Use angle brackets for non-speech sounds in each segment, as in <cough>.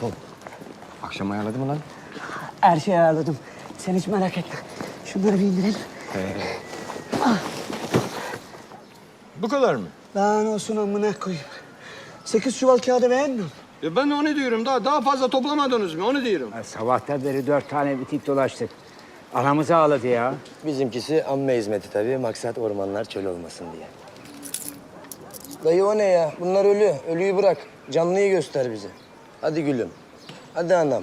Apo. Akşam ayarladı mı lan? Her şeyi ayarladım. Sen hiç merak etme. Şunları bir indirelim. Bu kadar mı? Daha ne olsun amına koyayım. Sekiz çuval kağıdı beğenmiyor musun? Ya ben de onu diyorum. Daha daha fazla toplamadınız mı? Onu diyorum. Ya Sabahtan beri dört tane bitik dolaştık. Anamızı ağladı ya. Bizimkisi amme hizmeti tabii. Maksat ormanlar çöl olmasın diye. Dayı o ne ya? Bunlar ölü. Ölüyü bırak. Canlıyı göster bize. Hadi gülüm. Hadi anam.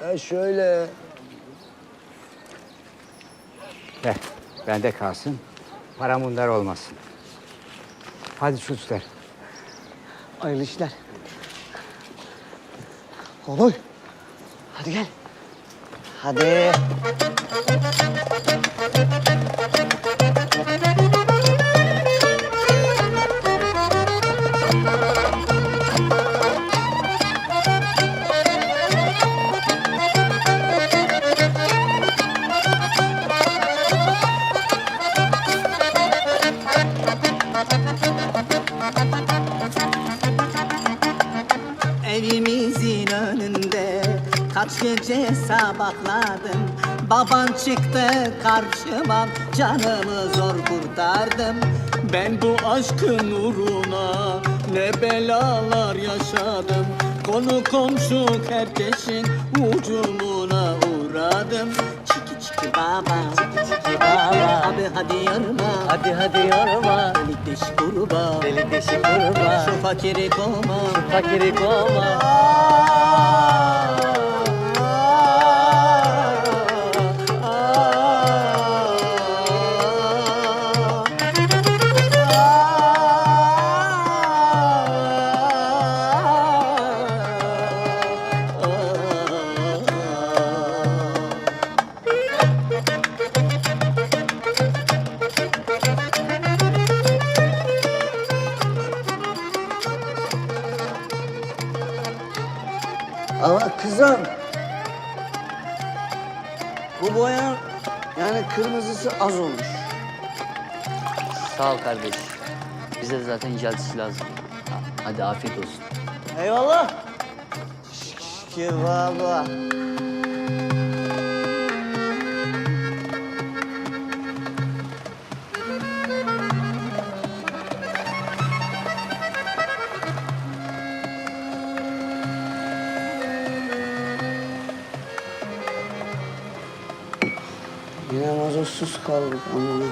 Ha şöyle. Heh, bende kalsın. Param bunlar olmasın. Hadi çocuklar. Hayırlı işler. Oğlum. Hadi gel. Hadi. Evimizin önünde. Kaç gece sabahladım Baban çıktı karşıma. Canımı zor kurtardım. Ben bu aşkın uğruna ne belalar yaşadım. Konu komşu herkesin ucumuna uğradım Çiki baba çiki baba. Abi hadi yorma Hadi hadi yorma Delik deşik kurba. Delik deşik kurba. Şu fakiri koma. Şu fakiri koma Ama kızım. Bu boya yani kırmızısı az olmuş. Sağ ol kardeş. Bize de zaten icatçısı lazım. Ha, Hadi afiyet olsun. Eyvallah. Şükür baba. Yine mazosuz kaldık amına.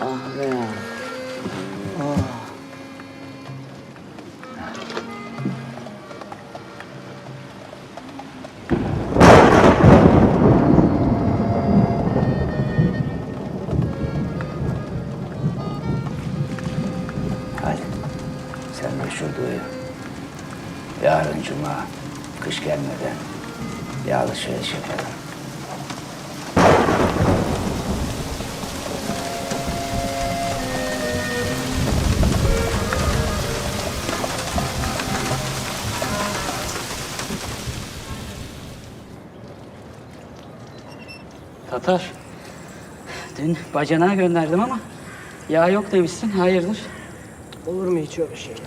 Ah be. Hadi. Sen de şurada. Yarın cuma. Kış gelmeden bir alışveriş yapalım. Tatar. Dün bacanağa gönderdim ama yağ yok demişsin. Hayırdır? Olur mu hiç öyle şey ya?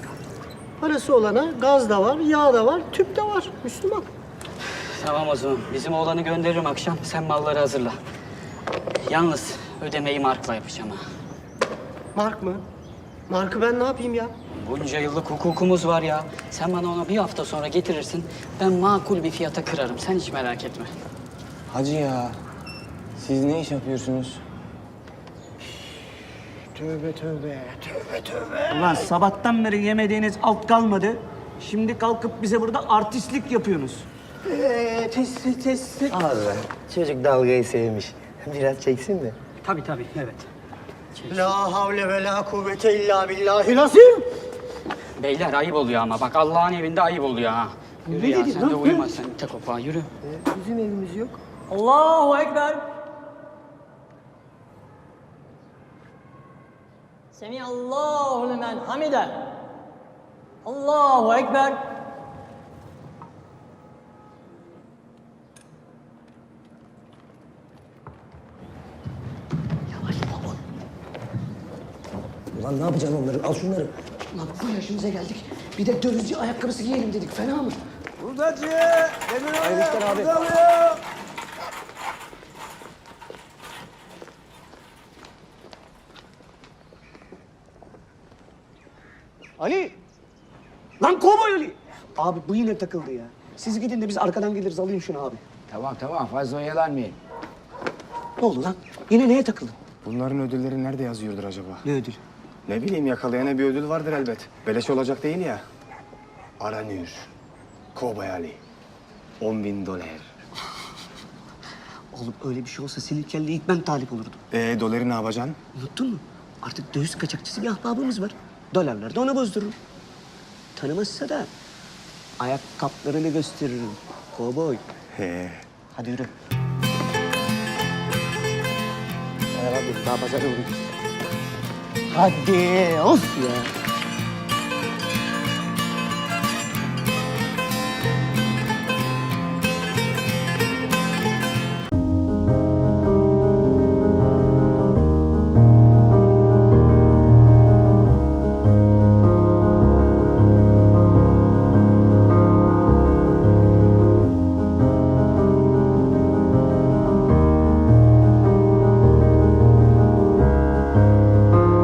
Parası olana gaz da var, yağ da var, tüp de var. Müslüman. Tamam o zaman. Bizim oğlanı gönderirim akşam. Sen malları hazırla. Yalnız ödemeyi markla yapacağım ha. Mark mı? Markı ben ne yapayım ya? Bunca yıllık hukukumuz var ya. Sen bana onu bir hafta sonra getirirsin. Ben makul bir fiyata kırarım. Sen hiç merak etme. Hacı ya. Siz ne iş yapıyorsunuz? Tövbe tövbe, tövbe tövbe. Ulan sabahtan beri yemediğiniz alt kalmadı. Şimdi kalkıp bize burada artistlik yapıyorsunuz. Ee, testi. Al be. Çocuk dalgayı sevmiş. Biraz çeksin de. Tabii tabii, evet. La havle ve la kuvvete illa billahi lazim. Beyler ayıp oluyor ama. Bak Allah'ın evinde ayıp oluyor ha. Yürü Ne ya, dedin sen lan? de uyuma sen. Tek opa yürü. Bizim evimiz yok. Allahu Ekber Semiyallahu limen hamide Allahu Ekber Ulan ne yapacaksın onları? Al şunları. Lan bu yaşımıza geldik. Bir de dövizci ayakkabısı giyelim dedik. Fena mı? Buradacı! Demir Hayırlı işler abi. Ali! Lan kovboy Ali! Abi bu yine takıldı ya. Siz gidin de biz arkadan geliriz alayım şunu abi. Tamam tamam fazla oyalanmayın. Ne oldu lan? Yine neye takıldın? Bunların ödülleri nerede yazıyordur acaba? Ne ödül? Ne bileyim yakalayana bir ödül vardır elbet. Beleş olacak değil ya. Aranıyor. Kovboy Ali. 10 bin dolar. <laughs> Oğlum öyle bir şey olsa senin kelle ilk ben talip olurdum. Ee doları ne yapacaksın? Unuttun mu? Artık döviz kaçakçısı bir ahbabımız var. Dolarları da ona bozdururum. Tanımazsa da ayak kaplarını gösteririm. Kovboy. He. Hadi yürü. Hadi daha pazara uğrayacağız. Hadi of ya.